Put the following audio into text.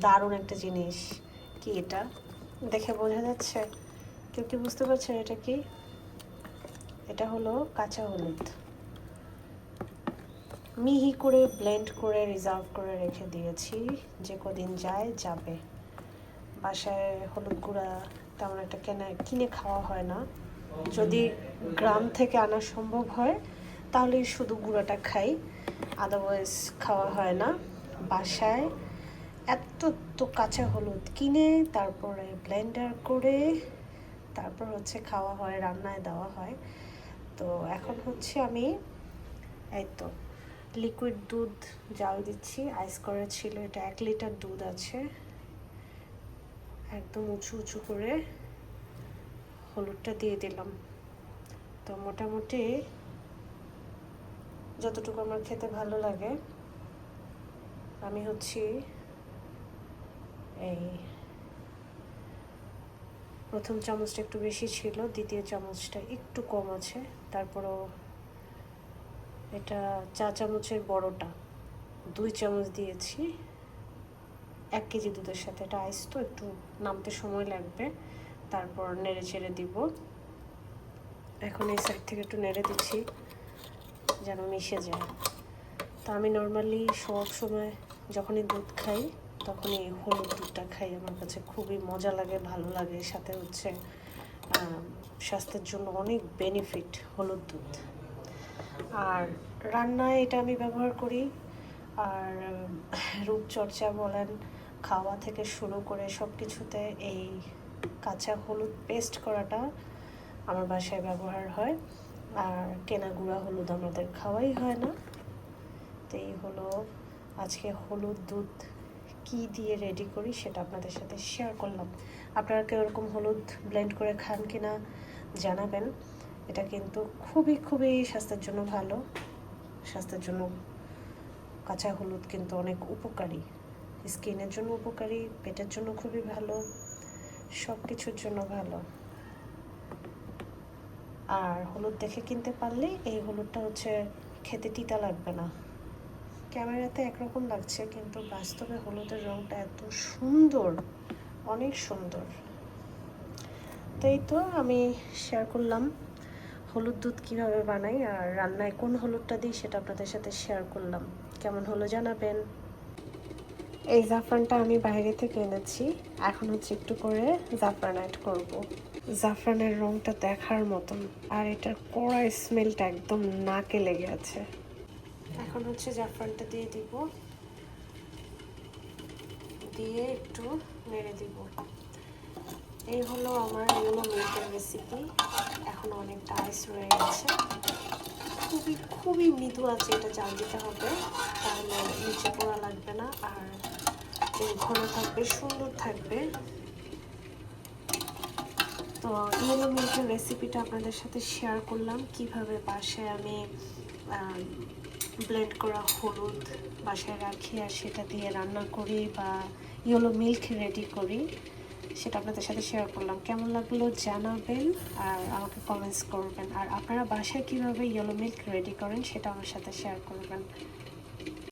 দারুণ একটা জিনিস। কি এটা? দেখে বোঝা যাচ্ছে? কেউ কি বুঝতে পারছেন এটা কি? এটা হলো কাঁচা হলুদ। মিহি করে ব্লেন্ড করে রিজার্ভ করে রেখে দিয়েছি। যে কদিন যায়, যাবে। বাসায় হলুদ গুঁড়া তেমন একটা কেনা, কিনে খাওয়া হয় না। যদি গ্রাম থেকে আনা সম্ভব হয় তাহলে শুধু গুঁড়াটা খাই। আদারওয়াইজ খাওয়া হয় না। বাসায় এত তো কাঁচা হলুদ কিনে তারপরে ব্লেন্ডার করে তারপর হচ্ছে খাওয়া হয়, রান্নায় দেওয়া হয়। তো এখন হচ্ছে আমি এই তো লিকুইড দুধ জাল দিচ্ছি আইস করা ছিল এটা এক লিটার দুধ আছে। একদম উঁচু উঁচু করে হলুদটা দিয়ে দিলাম। তো মোটামুটি যতটুকু আমার খেতে ভালো লাগে, আমি হচ্ছি এই প্রথম চামচটা একটু বেশি ছিল, দ্বিতীয় চামচটা একটু কম আছে, তারপরও এটা চা চামচের বড়টা দুই চামচ দিয়েছি। এক কেজি দুধের সাথে, এটা আইস তো, একটু নামতে সময় লাগবে, তারপর নেড়ে চেড়ে দিব। এখন এই সাইড থেকে একটু নেড়ে দিচ্ছি, যেন মিশে যায়। তো আমি নর্মালি সব সময় যখনই দুধ খাই তখনই হলুদ দুধটা খাই। আমার কাছে খুবই মজা লাগে, ভালো লাগে। সাথে হচ্ছে স্বাস্থ্যের জন্য অনেক বেনিফিট হলুদ দুধ। আর রান্নায় এটা আমি ব্যবহার করি। আর রূপচর্চা বলেন, খাওয়া থেকে শুরু করে সব কিছুতে এই কাঁচা হলুদ পেস্ট করাটা আমার বাসায় ব্যবহার হয়। আর কেনা গুঁড়া হলুদ আমাদের খাওয়াই হয় না। তো এই হলো আজকে হলুদ দুধ কি দিয়ে রেডি করি সেটা আপনাদের সাথে শেয়ার করলাম। আপনারা কেউ এরকম হলুদ ব্লেন্ড করে খান কি না জানাবেন। এটা কিন্তু খুবই খুবই স্বাস্থ্যের জন্য ভালো। স্বাস্থ্যের জন্য কাঁচা হলুদ কিন্তু অনেক উপকারী। স্কিনের জন্য উপকারী, পেটের জন্য খুবই ভালো সব কিছুর জন্য ভালো। আর হলুদ দেখে কিনতে পারলে এই হলুদটা হচ্ছে খেতে তিতা লাগবে না। ক্যামেরাতে একরকম লাগছে, কিন্তু বাস্তবে হলুদের রঙটা এত সুন্দর, অনেক সুন্দর। তাই তো আমি শেয়ার করলাম হলুদ দুধ কীভাবে বানাই আর রান্নায় কোন হলুদটা দিই সেটা আপনাদের সাথে শেয়ার করলাম। কেমন হলো জানাবেন। এই জাফরানটা আমি বাইরে থেকে এনেছি, এখন হচ্ছে একটু করে জাফরান অ্যাড করব। জাফরানের রংটা দেখার মতন, আর এটার কড়া স্মেলটা একদম নাকে লেগে আছে। এখন হচ্ছে জাফরানটা দিয়ে দিব। দিয়ে একটু নেড়ে দিব। এই হলো আমার ইউনো মিল্কের রেসিপি এখন অনেকটা আইস রয়ে গেছে। খুবই খুবই মৃদু আছে এটা জাল দিতে হবে। তাহলে নিচে পোড়া লাগবে না আর ঘন থাকবে, সুন্দর থাকবে। তো ইয়েলো মিল্কের রেসিপিটা আপনাদের সাথে শেয়ার করলাম। কীভাবে বাসায় আমি ব্লেন্ড করা হলুদ বাসায় রাখি আর সেটা দিয়ে রান্না করি বা ইয়েলো মিল্ক রেডি করি, সেটা আপনাদের সাথে শেয়ার করলাম। কেমন লাগল জানাবেন আর আমাকে কমেন্টস করবেন। আর আপনারা বাসায় কীভাবে ইয়েলো মিল্ক রেডি করেন সেটা আমার সাথে শেয়ার করবেন।